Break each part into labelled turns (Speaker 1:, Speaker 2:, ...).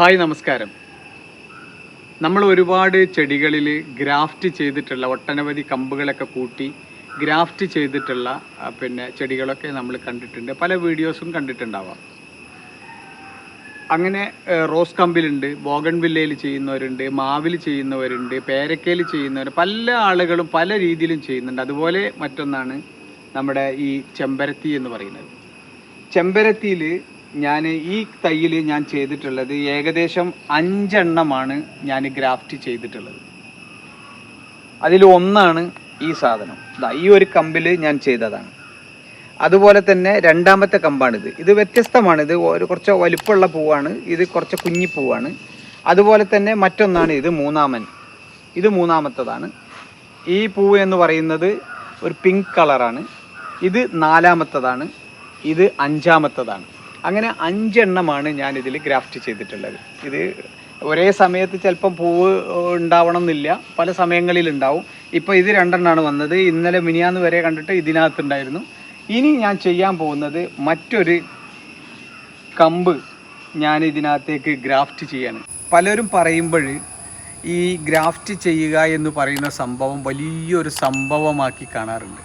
Speaker 1: Hi നമസ്കാരം. നമ്മൾ ഒരുപാട് ചെടികളിൽ ഗ്രാഫ്റ്റ് ചെയ്തിട്ടുള്ള ഒട്ടനവധി കമ്പുകളൊക്കെ കൂട്ടി ഗ്രാഫ്റ്റ് ചെയ്തിട്ടുള്ള പിന്നെ ചെടികളൊക്കെ നമ്മൾ കണ്ടിട്ടുണ്ട്. പല വീഡിയോസും കണ്ടിട്ടുണ്ടാവാം. അങ്ങനെ റോസ് കമ്പിലുണ്ട് ബോഗൺ വില്ലയിൽ ചെയ്യുന്നവരുണ്ട് മാവിൽ ചെയ്യുന്നവരുണ്ട് പേരക്കയിൽ ചെയ്യുന്നവർ പല ആളുകളും പല രീതിയിലും ചെയ്യുന്നുണ്ട്. അതുപോലെ മറ്റൊന്നാണ് നമ്മുടെ ഈ ചെമ്പരത്തി എന്ന് പറയുന്നത്. ചെമ്പരത്തിയിൽ ഞാൻ ഈ തൈയിൽ ഞാൻ ചെയ്തിട്ടുള്ളത് ഏകദേശം അഞ്ചെണ്ണമാണ് ഞാൻ ഗ്രാഫ്റ്റ് ചെയ്തിട്ടുള്ളത്. അതിൽ ഒന്നാണ് ഈ സാധനം. ഈ ഒരു കമ്പിൽ ഞാൻ ചെയ്തതാണ്. അതുപോലെ തന്നെ രണ്ടാമത്തെ കമ്പാണിത്. ഇത് വ്യത്യസ്തമാണ്. ഒരു കുറച്ച് വലിപ്പമുള്ള പൂവാണ്. ഇത് കുറച്ച് കുഞ്ഞി പൂവാണ്. അതുപോലെ തന്നെ മറ്റൊന്നാണ് ഇത് മൂന്നാമൻ. ഇത് മൂന്നാമത്തതാണ്. ഈ പൂവ് എന്ന് പറയുന്നത് ഒരു പിങ്ക് കളറാണ്. ഇത് നാലാമത്തതാണ്. ഇത് അഞ്ചാമത്തതാണ്. അങ്ങനെ അഞ്ചെണ്ണമാണ് ഞാൻ ഇതിൽ ഗ്രാഫ്റ്റ് ചെയ്തിട്ടുള്ളത്. ഇത് ഒരേ സമയത്ത് ചിലപ്പം പൂവ് ഉണ്ടാവണം എന്നില്ല പല സമയങ്ങളിൽ ഉണ്ടാവും ഇപ്പോൾ ഇത് രണ്ടെണ്ണമാണ് വന്നത്. ഇന്നലെ മിനിയാന്ന് വരെ കണ്ടിട്ട് ഇതിനകത്തുണ്ടായിരുന്നു. ഇനി ഞാൻ ചെയ്യാൻ പോകുന്നത് മറ്റൊരു കമ്പ് ഞാൻ ഇതിനകത്തേക്ക് ഗ്രാഫ്റ്റ് ചെയ്യാണ്. പലരും പറയുമ്പോൾ ഈ ഗ്രാഫ്റ്റ് ചെയ്യുക എന്ന് പറയുന്ന സംഭവം വലിയൊരു സംഭവമാക്കി കാണാറുണ്ട്.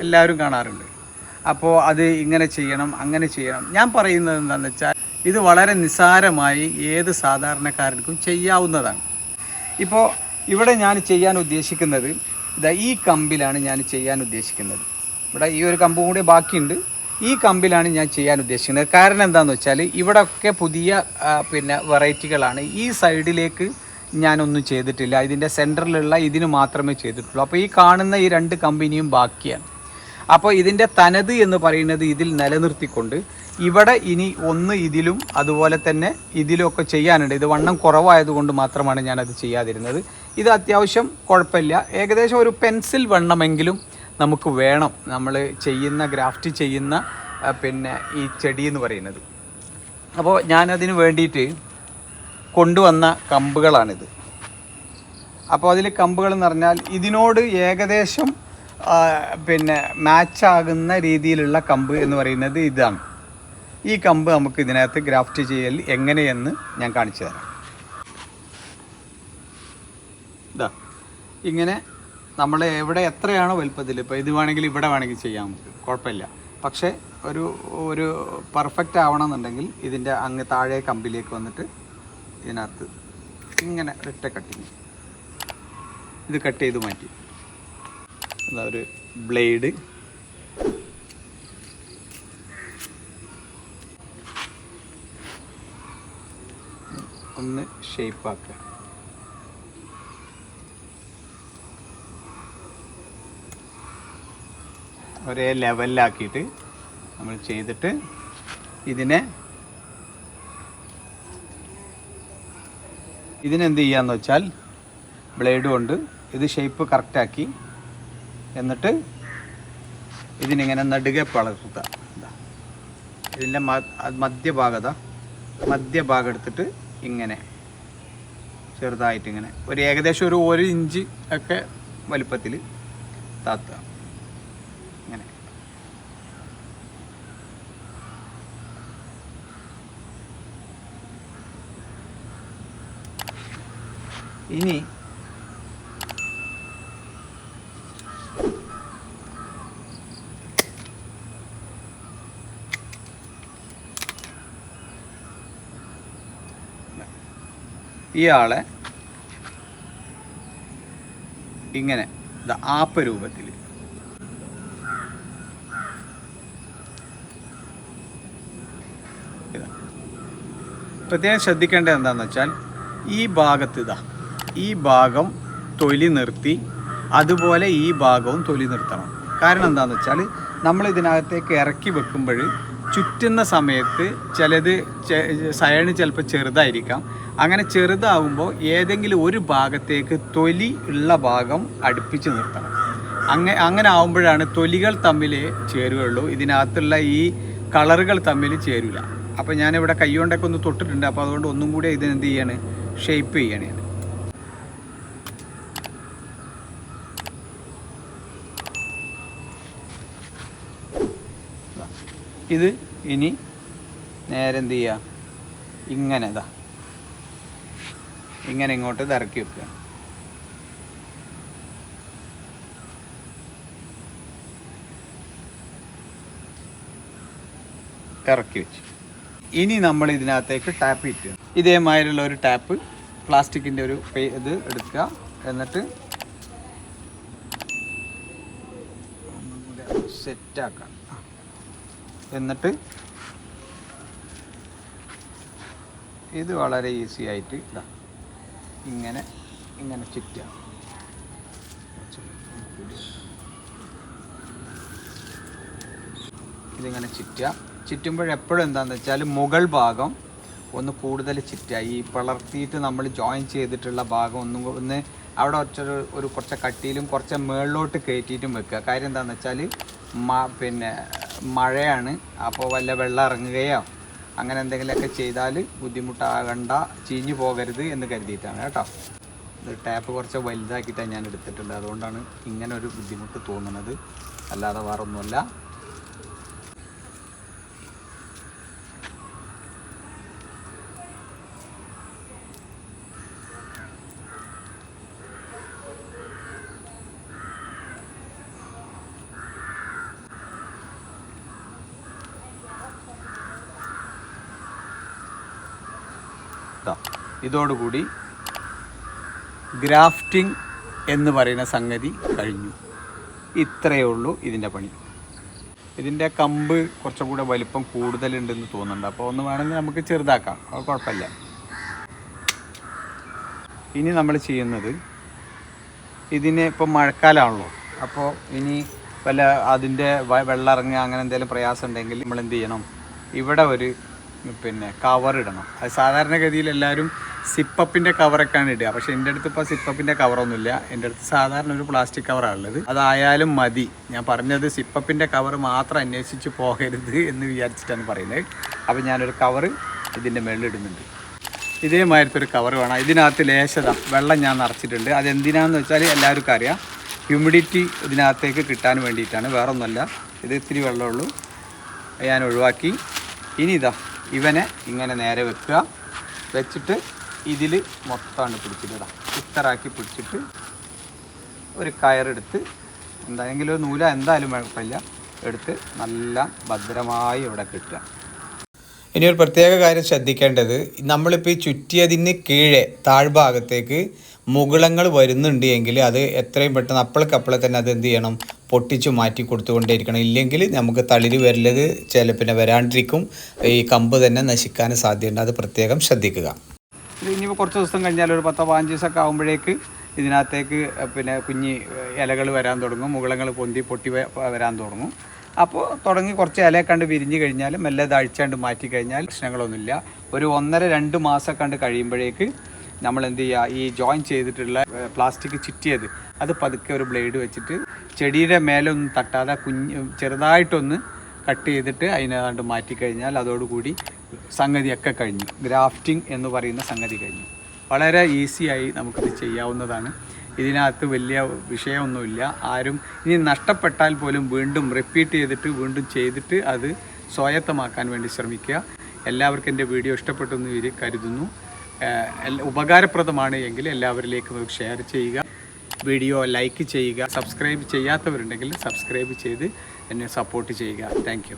Speaker 1: എല്ലാവരും കാണാറുണ്ട്. അപ്പോൾ അത് ഇങ്ങനെ ചെയ്യണം അങ്ങനെ ചെയ്യണം. ഞാൻ പറയുന്നത് എന്താണെന്ന് വെച്ചാൽ ഇത് വളരെ നിസ്സാരമായി ഏത് സാധാരണക്കാർക്കും ചെയ്യാവുന്നതാണ്. ഇപ്പോൾ ഇവിടെ ഞാൻ ചെയ്യാൻ ഉദ്ദേശിക്കുന്നത് ഇതാ ഈ കമ്പിലാണ് ഞാൻ ചെയ്യാൻ ഉദ്ദേശിക്കുന്നത്. ഇവിടെ ഈ ഒരു കമ്പും കൂടി ബാക്കിയുണ്ട്. ഈ കമ്പിലാണ് ഞാൻ ചെയ്യാൻ ഉദ്ദേശിക്കുന്നത്. കാരണം എന്താണെന്ന് വെച്ചാൽ ഇവിടെ ഒക്കെ പുതിയ പിന്നെ വെറൈറ്റികളാണ്. ഈ സൈഡിലേക്ക് ഞാനൊന്നും ചെയ്തിട്ടില്ല. ഇതിന്റെ സെന്ററിലുള്ള ഇതിന് മാത്രമേ ചെയ്തിട്ടുള്ളൂ. അപ്പോൾ ഈ കാണുന്ന ഈ രണ്ട് കമ്പനിയും ബാക്കിയാണ്. അപ്പോൾ ഇതിന്റെ തനത് എന്ന് പറയുന്നത് ഇതിൽ നിലനിർത്തിക്കൊണ്ട് ഇവിടെ ഇനി ഒന്ന് ഇതിലും അതുപോലെ തന്നെ ഇതിലൊക്കെ ചെയ്യാനുണ്ട്. ഇത് വണ്ണം കുറവായതുകൊണ്ട് മാത്രമാണ് ഞാനത് ചെയ്യാതിരുന്നത്. ഇത് അത്യാവശ്യം കുഴപ്പമില്ല. ഏകദേശം ഒരു പെൻസിൽ വണ്ണമെങ്കിലും നമുക്ക് വേണം. നമ്മൾ ചെയ്യുന്ന ഗ്രാഫ്റ്റ് ചെയ്യുന്ന പിന്നെ ഈ ചെടി എന്ന് പറയുന്നത്. അപ്പോൾ ഞാനതിന് വേണ്ടിയിട്ട് കൊണ്ടുവന്ന കമ്പുകളാണിത്. അപ്പോൾ അതിൽ കമ്പുകൾ എന്ന് പറഞ്ഞാൽ ഇതിനോട് ഏകദേശം പിന്നെ മാച്ചാകുന്ന രീതിയിലുള്ള കമ്പ് എന്ന് പറയുന്നത് ഇതാണ്. ഈ കമ്പ് നമുക്ക് ഇതിനകത്ത് ഗ്രാഫ്റ്റ് ചെയ്യൽ എങ്ങനെയെന്ന് ഞാൻ കാണിച്ചു തരാം. ഇതാ ഇങ്ങനെ നമ്മൾ എവിടെ എത്രയാണോ വലുപ്പത്തിൽ ഇപ്പോൾ ഇത് വേണമെങ്കിൽ ഇവിടെ വേണമെങ്കിൽ ചെയ്യാം നമുക്ക് കുഴപ്പമില്ല. പക്ഷേ ഒരു ഒരു പെർഫെക്റ്റ് ആവണമെന്നുണ്ടെങ്കിൽ ഇതിന്റെ അങ്ങ് താഴെ കമ്പിലേക്ക് വന്നിട്ട് ഇതിനകത്ത് ഇങ്ങനെ ഒറ്റ കട്ടിങ് ഇത് കട്ട് ചെയ്ത് മാറ്റി. എന്താ ഒരു ബ്ലേഡ്. ഒന്ന് ഷേപ്പ് ആക്കുക. ഒരേ ലെവലിലാക്കിയിട്ട് നമ്മൾ ചെയ്തിട്ട് ഇതിനെ ഇതിനെന്ത് ചെയ്യാന്ന് വെച്ചാൽ ബ്ലേഡ് കൊണ്ട് ഇത് ഷേപ്പ് കറക്റ്റാക്കി എന്നിട്ട് ഇതിനിങ്ങനെ നടുകെ പളർത്തുക ഇതാ. ഇതിന്റെ മധ്യഭാഗത മധ്യഭാഗം എടുത്തിട്ട് ഇങ്ങനെ ചെറുതായിട്ട് ഇങ്ങനെ ഒരു ഏകദേശം ഒരു ഒരു ഇഞ്ച് ഒക്കെ വലുപ്പത്തിൽ താത്തുക. ഇങ്ങനെ. ഇനി ഇയാളെ ഇങ്ങനെ ആപ്പ രൂപത്തിൽ. പ്രത്യേകം ശ്രദ്ധിക്കേണ്ടത് എന്താണെന്ന് വെച്ചാൽ ഈ ഭാഗത്ത് ഇതാ ഈ ഭാഗം തൊലി നിർത്തി അതുപോലെ ഈ ഭാഗവും തൊലി നിർത്തണം കാരണം എന്താണെന്ന് വെച്ചാൽ നമ്മൾ ഇതിനകത്തേക്ക് ഇറക്കി വെക്കുമ്പോൾ ചുറ്റുന്ന സമയത്ത് ചിലത് സയണ് ചിലപ്പോൾ ചെറുതായിരിക്കാം. അങ്ങനെ ചെറുതാവുമ്പോൾ ഏതെങ്കിലും ഒരു ഭാഗത്തേക്ക് തൊലി ഉള്ള ഭാഗം അടുപ്പിച്ച് നിർത്തണം. അങ്ങനെ അങ്ങനെ ആവുമ്പോഴാണ് തൊലികൾ തമ്മിൽ ചേരുകയുള്ളൂ. ഇതിനകത്തുള്ള ഈ കളറുകൾ തമ്മിൽ ചേരില്ല അപ്പോൾ ഞാനിവിടെ കൈകൊണ്ടൊക്കെ ഒന്ന് തൊട്ടിട്ടുണ്ട്. അപ്പോൾ അതുകൊണ്ട് ഒന്നും കൂടി ഇതിനെന്ത് ചെയ്യാണ്? ഷേപ്പ് ചെയ്യാണ് ഞാൻ ഇത് ഇനി നേരെ എന്ത് ചെയ്യുക ഇങ്ങനെ ഇതാ. ഇങ്ങനെ ഇങ്ങോട്ട് ഇറക്കി വെക്കുക. ഇറക്കി വെച്ചു. ഇനി നമ്മൾ ഇതിനകത്തേക്ക് ടാപ്പ് ഇട്ടുക ഇതേമാതിരിയുള്ള ഒരു ടാപ്പ് പ്ലാസ്റ്റിക്കിന്റെ ഒരു ഇത് എടുക്കുക. എന്നിട്ട് സെറ്റാക്കാം എന്നിട്ട് ഇത് വളരെ ഈസി ആയിട്ട് ഇതാ. ഇങ്ങനെ ഇങ്ങനെ ചുറ്റുക. ഇതിങ്ങനെ ചുറ്റുക. ചുറ്റുമ്പോഴെപ്പോഴും എന്താണെന്ന് വെച്ചാൽ മുകൾ ഭാഗം ഒന്ന് കൂടുതൽ ചുറ്റുക. ഈ പിളർത്തിയിട്ട് നമ്മൾ ജോയിൻ ചെയ്തിട്ടുള്ള ഭാഗം ഒന്നും ഒന്ന് അവിടെ കുറച്ചൊരു ഒരു കുറച്ച് കട്ടിയിലും കുറച്ച് മേളിലോട്ട് കയറ്റിയിട്ടും വെക്കുക. കാര്യം എന്താണെന്ന് വെച്ചാൽ പിന്നെ മഴയാണ്. അപ്പോൾ വല്ല വെള്ളം ഇറങ്ങുകയോ അങ്ങനെ എന്തെങ്കിലുമൊക്കെ ചെയ്താൽ ബുദ്ധിമുട്ടാകണ്ട ചീഞ്ഞു പോകരുത് എന്ന് കരുതിയിട്ടാണ് കേട്ടോ. ഇത് ടാപ്പ് കുറച്ച് വലുതാക്കിയിട്ടാണ് ഞാൻ എടുത്തിട്ടുള്ളത്. അതുകൊണ്ടാണ് ഇങ്ങനെ ഒരു ബുദ്ധിമുട്ട് തോന്നുന്നത്. അല്ലാതെ വേറെ ദാ, ഇതോടുകൂടി ഗ്രാഫ്റ്റിംഗ് എന്ന് പറയുന്ന സംഗതി കഴിഞ്ഞു. ഇത്രയേ ഉള്ളൂ ഇതിന്റെ പണി. ഇതിന്റെ കമ്പ് കുറച്ചും കൂടെ വലിപ്പം കൂടുതലുണ്ടെന്ന് തോന്നുന്നുണ്ട്. അപ്പോൾ ഒന്ന് വേണമെങ്കിൽ നമുക്ക് ചെറുതാക്കാം. അത് കുഴപ്പമില്ല. ഇനി നമ്മൾ ചെയ്യുന്നത് ഇതിന് ഇപ്പം മഴക്കാലമാണല്ലോ അപ്പോൾ ഇനി വല്ല അതിന്റെ വെള്ളം ഇറങ്ങുക അങ്ങനെ എന്തെങ്കിലും പ്രയാസം ഉണ്ടെങ്കിൽ നമ്മൾ എന്ത് ചെയ്യണം? ഇവിടെ ഒരു പിന്നെ കവർ ഇടണം. അത് സാധാരണഗതിയിൽ എല്ലാവരും സിപ്പപ്പിന്റെ കവറൊക്കെയാണ് ഇടുക. പക്ഷേ എന്റെ അടുത്ത് ഇപ്പോൾ സിപ്പപ്പിന്റെ കവറൊന്നുമില്ല എന്റെ അടുത്ത് സാധാരണ ഒരു പ്ലാസ്റ്റിക് കവറാണ് ഉള്ളത്. അതായാലും മതി. ഞാൻ പറഞ്ഞത് സിപ്പപ്പിന്റെ കവർ മാത്രം അന്വേഷിച്ച് പോകരുത് എന്ന് വിചാരിച്ചിട്ടാണ് പറയുന്നത്. അപ്പോൾ ഞാനൊരു കവർ ഇതിന്റെ മേളിൽ ഇടുന്നുണ്ട്. ഇതേമാതിരത്തെ ഒരു കവർ വേണം. ഇതിനകത്ത് ലേശത വെള്ളം ഞാൻ നിറച്ചിട്ടുണ്ട്. അതെന്തിനാന്ന് വെച്ചാൽ എല്ലാവർക്കും അറിയാം. ഹ്യൂമിഡിറ്റി ഇതിനകത്തേക്ക് കിട്ടാൻ വേണ്ടിയിട്ടാണ്. വേറൊന്നുമല്ല. ഇത് ഇത്തിരി വെള്ളമുള്ളൂ ഞാൻ ഒഴിവാക്കി. ഇനി ഇതാ ഇവനെ ഇങ്ങനെ നേരെ വെക്കുക. വെച്ചിട്ട് ഇതിൽ മൊത്തമാണ് പിടിച്ചിട്ട് ഇത്തറാക്കി പിടിച്ചിട്ട് ഒരു കയറെടുത്ത് എന്തായെങ്കിലും ഒരു നൂല എന്തായാലും കുഴപ്പമില്ല. എടുത്ത് നല്ല ഭദ്രമായി ഇവിടെ കിട്ടുക. ഇനി ഒരു പ്രത്യേക കാര്യം ശ്രദ്ധിക്കേണ്ടത് നമ്മളിപ്പോൾ ഈ ചുറ്റിയതിന് കീഴെ താഴ്ഭാഗത്തേക്ക് മുകുളങ്ങൾ വരുന്നുണ്ട് എങ്കിൽ അത് എത്രയും പെട്ടെന്ന് അപ്പോഴേക്കപ്പോഴെ തന്നെ അത് എന്ത് ചെയ്യണം? പൊട്ടിച്ചു മാറ്റി കൊടുത്തുകൊണ്ടേയിരിക്കണം. ഇല്ലെങ്കിൽ നമുക്ക് തളിര് വരലത് ചില പിന്നെ വരാണ്ടിരിക്കും. ഈ കമ്പ് തന്നെ നശിക്കാൻ സാധ്യതയുണ്ട്. അത് പ്രത്യേകം ശ്രദ്ധിക്കുക. ഇനി ഇനിയിപ്പോൾ കുറച്ച് ദിവസം കഴിഞ്ഞാൽ ഒരു പത്തോ പതിനഞ്ച് ദിവസമൊക്കെ ആകുമ്പോഴേക്ക് ഇതിനകത്തേക്ക് പിന്നെ കുഞ്ഞി ഇലകൾ വരാൻ തുടങ്ങും. മുകളങ്ങൾ പൊന്തി പൊട്ടി വരാൻ തുടങ്ങും. അപ്പോൾ തുടങ്ങി കുറച്ച് ഇല കണ്ട് വിരിഞ്ഞ് കഴിഞ്ഞാൽ മെല്ലെ തഴിച്ചാണ്ട് മാറ്റി കഴിഞ്ഞാൽ പ്രശ്നങ്ങളൊന്നുമില്ല. ഒരു ഒന്നര രണ്ട് മാസം കണ്ട് കഴിയുമ്പോഴേക്ക് നമ്മൾ എന്ത് ചെയ്യുക? ഈ ജോയിൻ ചെയ്തിട്ടുള്ള പ്ലാസ്റ്റിക് ചിറ്റിയത് അത് പതുക്കെ ഒരു ബ്ലേഡ് വെച്ചിട്ട് ചെടിയുടെ മേലെ ഒന്നും തട്ടാതെ കുഞ്ഞ് ചെറുതായിട്ടൊന്ന് കട്ട് ചെയ്തിട്ട് അതിനേതാണ്ട് മാറ്റിക്കഴിഞ്ഞാൽ അതോടുകൂടി സംഗതിയൊക്കെ കഴിഞ്ഞു. ഗ്രാഫ്റ്റിംഗ് എന്ന് പറയുന്ന സംഗതി കഴിഞ്ഞു. വളരെ ഈസിയായി നമുക്കിത് ചെയ്യാവുന്നതാണ്. ഇതിനകത്ത് വലിയ വിഷയമൊന്നുമില്ല. ആരും ഇനി നഷ്ടപ്പെട്ടാൽ പോലും വീണ്ടും റിപ്പീറ്റ് ചെയ്തിട്ട് വീണ്ടും ചെയ്തിട്ട് അത് സ്വായത്തമാക്കാൻ വേണ്ടി ശ്രമിക്കുക. എല്ലാവർക്കും എന്റെ വീഡിയോ ഇഷ്ടപ്പെട്ടു എന്ന് ഇവർ കരുതുന്നു ഉപകാരപ്രദമാണ് എങ്കിൽ എല്ലാവരിലേക്കും ഷെയർ ചെയ്യുക. വീഡിയോ ലൈക്ക് ചെയ്യുക സബ്സ്ക്രൈബ് ചെയ്യാത്തവരുണ്ടെങ്കിൽ സബ്സ്ക്രൈബ് ചെയ്ത് എന്നെ സപ്പോർട്ട് ചെയ്യുക. താങ്ക്